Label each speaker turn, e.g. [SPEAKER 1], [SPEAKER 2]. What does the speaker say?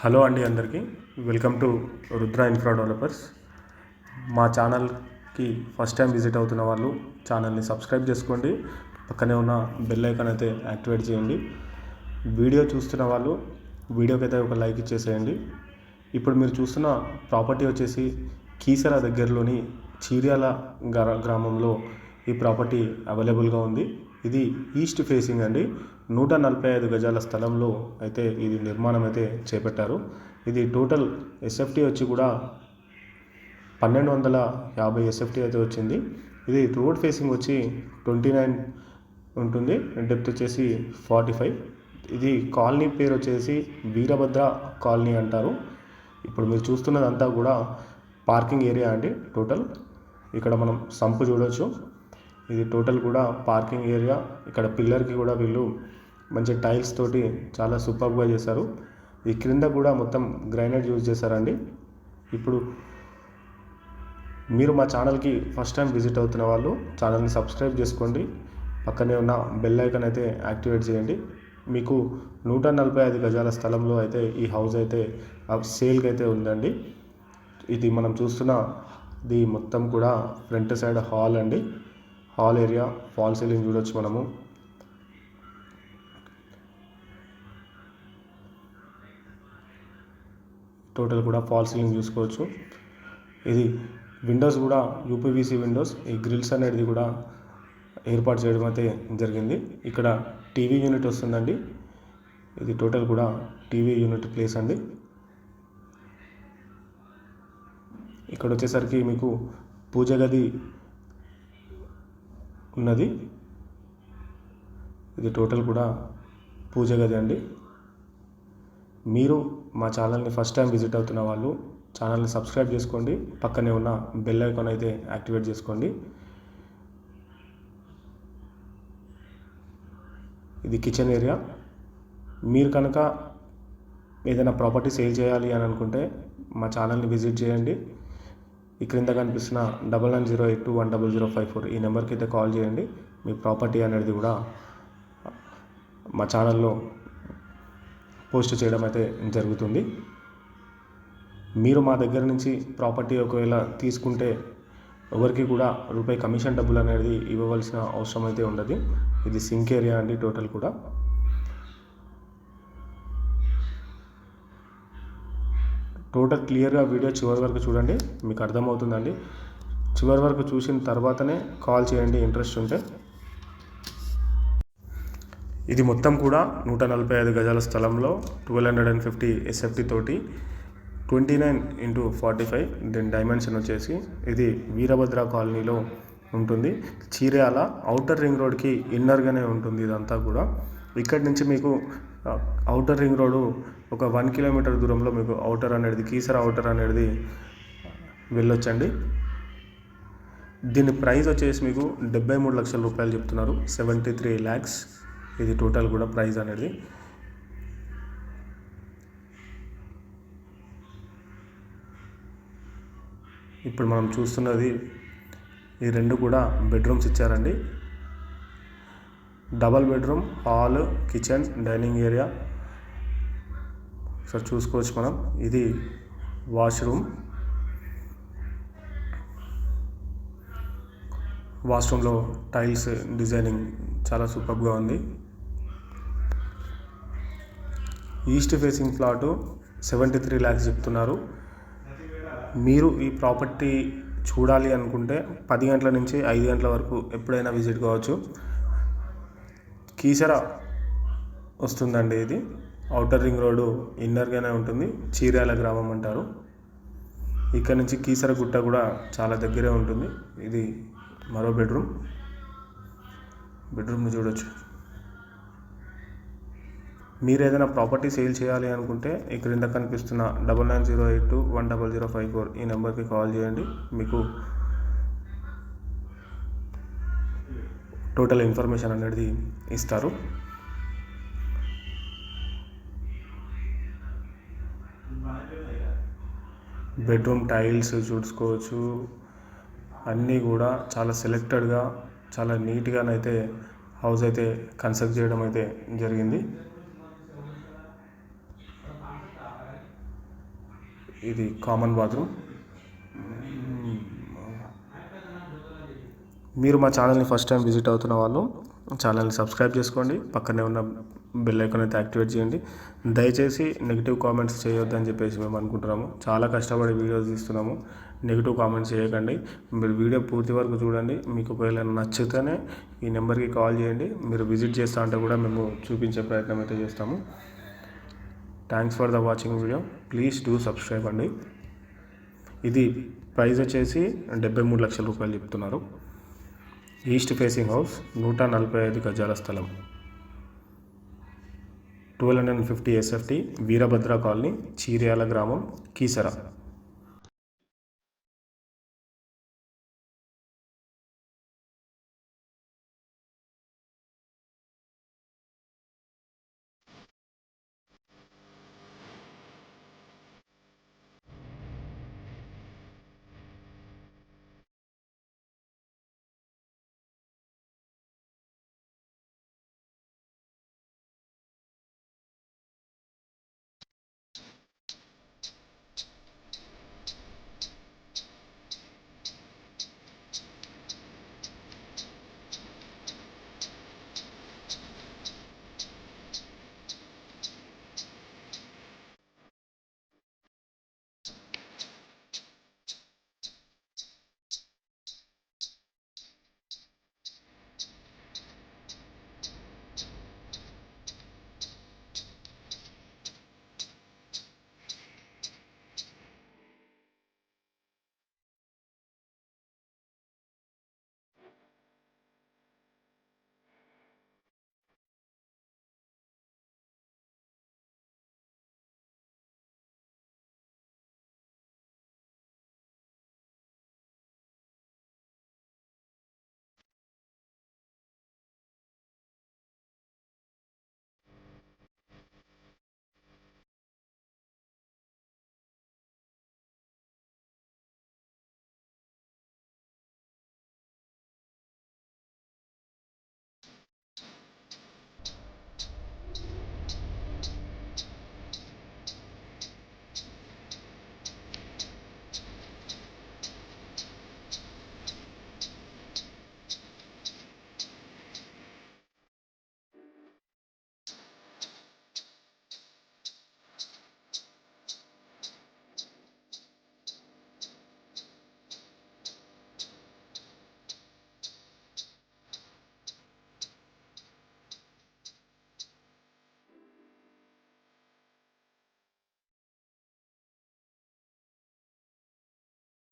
[SPEAKER 1] Hello అండి అందరికీ. Welcome to Rudra infra developers. మా ఛానల్కి ఫస్ట్ టైం విజిట్ అవుతున్న వాళ్ళు ఛానల్ని సబ్స్క్రైబ్ చేసుకోండి. పక్కనే ఉన్న బెల్ ఐకాన్ అయితే యాక్టివేట్ చేయండి. వీడియో చూస్తున్న వాళ్ళు వీడియోకి అయితే ఒక లైక్ ఇచ్చేసేయండి. ఇప్పుడు మీరు చూస్తున్న ప్రాపర్టీ వచ్చేసి కీసర దగ్గరలోని చీర్యాల గ్రా గ్రామంలో ఈ ప్రాపర్టీ అవైలబుల్గా ఉంది. ఇది ఈస్ట్ ఫేసింగ్ అండి. నూట నలభై ఐదు గజాల స్థలంలో అయితే ఇది నిర్మాణం అయితే చేపట్టారు. ఇది టోటల్ ఎస్ఎఫ్టీ వచ్చి కూడా పన్నెండు వందల యాభై ఎస్ఎఫ్టీ అయితే వచ్చింది. ఇది రోడ్ ఫేసింగ్ వచ్చి ట్వంటీ నైన్ ఉంటుంది. డెప్త్ వచ్చేసి ఫార్టీ ఫైవ్. ఇది కాలనీ పేరు వచ్చేసి వీరభద్ర కాలనీ అంటారు. ఇప్పుడు మీరు చూస్తున్నదంతా కూడా పార్కింగ్ ఏరియా అండి టోటల్. ఇక్కడ మనం సంపు చూడవచ్చు ఇది టోటల్ కూడా పార్కింగ్ ఏరియా ఇక్కడ పిల్లర్కి కూడా వీళ్ళు మంచి టైల్స్ తోటి చాలా సూపర్గా చేశారు. ఈ క్రింద కూడా మొత్తం గ్రైనైట్ యూజ్ చేశారండి. ఇప్పుడు మీరు మా ఛానల్కి ఫస్ట్ టైం విజిట్ అవుతున్న వాళ్ళు ఛానల్ని సబ్స్క్రైబ్ చేసుకోండి. పక్కనే ఉన్న బెల్ ఐకాన్ అయితే యాక్టివేట్ చేయండి. మీకు నూట నలభై ఐదు గజాల స్థలంలో అయితే ఈ హౌస్ అయితే సేల్కి అయితే ఉందండి. ఇది మనం చూస్తున్న ఇది మొత్తం కూడా ఫ్రంట్ సైడ్ హాల్ అండి. హాల్ ఏరియా ఫాల్ సీలింగ్ చూడొచ్చు మనము టోటల్ కూడా ఫాల్ సీలింగ్ చూసుకోవచ్చు. ఇది విండోస్ కూడా యూపీవీసీ విండోస్ ఈ గ్రిల్స్ అనేది కూడా ఏర్పాటు చేయడం అయితే జరిగింది. ఇక్కడ టీవీ యూనిట్ వస్తుందండి. ఇది టోటల్ కూడా టీవీ యూనిట్ ప్లేస్ అండి. ఇక్కడ వచ్చేసరికి మీకు పూజ గది ఉన్నది. ఇది టోటల్ కూడా పూజ గది అండి. మీరు మా ఛానల్ని ఫస్ట్ టైం విజిట్ అవుతున్న వాళ్ళు ఛానల్ని సబ్స్క్రైబ్ చేసుకోండి. పక్కనే ఉన్న బెల్ ఐకాన్ అయితే యాక్టివేట్ చేసుకోండి. ఇది కిచెన్ ఏరియా. మీరు కనుక ఏదైనా ప్రాపర్టీ సేల్ చేయాలి అని అనుకుంటే మా ఛానల్ని విజిట్ చేయండి. ఈ క్రింద కనిపిస్తున్న double nine zero eight two one double zero five four ఈ నెంబర్కి అయితే కాల్ చేయండి. మీ ప్రాపర్టీ అనేది కూడా మా ఛానల్లో పోస్ట్ చేయడం అయితే జరుగుతుంది. మీరు మా దగ్గర నుంచి ప్రాపర్టీ ఒకవేళ తీసుకుంటే ఎవరికి కూడా రూపాయి కమిషన్ డబ్బులు అనేది ఇవ్వవలసిన అవసరం అయితే ఉండదు. ఇది సింక్ ఏరియా అండి టోటల్ కూడా. టోటల్ క్లియర్గా వీడియో చివరి వరకు చూడండి మీకు అర్థమవుతుందండి. చివరి వరకు చూసిన తర్వాతనే కాల్ చేయండి ఇంట్రెస్ట్ ఉంటే. ఇది మొత్తం కూడా నూట నలభై ఐదు గజాల స్థలంలో twelve hundred and fifty S F T తోటి twenty nine into forty five దీని డైమెన్షన్ వచ్చేసి ఇది వీరభద్ర కాలనీలో ఉంటుంది. చీర్యాల అవుటర్ రింగ్ రోడ్కి ఇన్నర్గానే ఉంటుంది ఇదంతా కూడా. ఇక్కడి నుంచి మీకు అవుటర్ రింగ్ రోడ్డు ఒక వన్ కిలోమీటర్ దూరంలో మీకు అవుటర్ అనేది కీసర అవుటర్ అనేది వెళ్ళొచ్చండి. దీని ప్రైస్ వచ్చేసి మీకు డెబ్బై మూడు లక్షల రూపాయలు చెప్తున్నారు. సెవెంటీ త్రీ ల్యాక్స్ ఇది టోటల్ కూడా ప్రైస్ అనేది. ఇప్పుడు మనం చూస్తున్నది ఈ రెండు కూడా బెడ్రూమ్స్ ఇచ్చారండి. Double bedroom hall kitchen dining area ఒకసారి చూసుకోవచ్చు మనం. ఇది వాష్రూమ్. వాష్రూమ్లో టైల్స్ డిజైనింగ్ చాలా సూపర్గా ఉంది. East facing plot seventy three lakhs చెప్తున్నారు. మీరు ఈ ప్రాపర్టీ చూడాలి అనుకుంటే పది గంటల నుంచి ఐదు గంటల వరకు ఎప్పుడైనా విజిట్ కావచ్చు. కీసర వస్తుందండి ఇది. అవుటర్ రింగ్ రోడ్డు ఇన్నర్గానే ఉంటుంది. చీరాల గ్రామం అంటారు. ఇక్కడ నుంచి కీసరగుట్ట కూడా చాలా దగ్గరే ఉంటుంది. ఇది మరో బెడ్రూమ్. బెడ్రూమ్ని చూడొచ్చు. మీరు ఏదైనా ప్రాపర్టీ సేల్ చేయాలి అనుకుంటే ఈ క్రింద కనిపిస్తున్న double nine zero eight two one double zero five four ఈ నెంబర్కి కాల్ చేయండి. మీకు టోటల్ ఇన్ఫర్మేషన్ అనేది ఇస్తారు. బెడ్రూమ్ టైల్స్ చూసుకోవచ్చు. అన్నీ కూడా చాలా సెలెక్టెడ్గా చాలా నీట్గానైతే హౌస్ అయితే కన్స్ట్రక్ట్ చేయడం అయితే జరిగింది. ఇది కామన్ బాత్రూమ్ మీరు మా ఛానల్ని ఫస్ట్ టైం విజిట్ అవుతున్న వాళ్ళు ఛానల్ని సబ్స్క్రైబ్ చేసుకోండి. పక్కనే ఉన్న బెల్ ఐకాన్ అయితే యాక్టివేట్ చేయండి. దయచేసి నెగిటివ్ కామెంట్స్ చేయొద్దని చెప్పేసి మేము అనుకుంటున్నాము. చాలా కష్టపడి వీడియోస్ తీస్తున్నాము. నెగిటివ్ కామెంట్స్ చేయకండి. మీరు వీడియో పూర్తి వరకు చూడండి. మీకు ఒకవేళ నచ్చితేనే ఈ నెంబర్కి కాల్ చేయండి. మీరు విజిట్ చేస్తా అంటే కూడా మేము చూపించే ప్రయత్నం అయితే చేస్తాము. Thanks for the watching video please do subscribe అండి. ఇది ప్రైస్ వచ్చేసి డెబ్బై మూడు లక్షల రూపాయలు చెప్తున్నారు. ఈస్ట్ ఫేసింగ్ హౌస్ నూట నలభై ఐదు గజాల స్థలం. Twelve hundred and fifty S F T Veerabhadra colony Cheeryal గ్రామం కీసర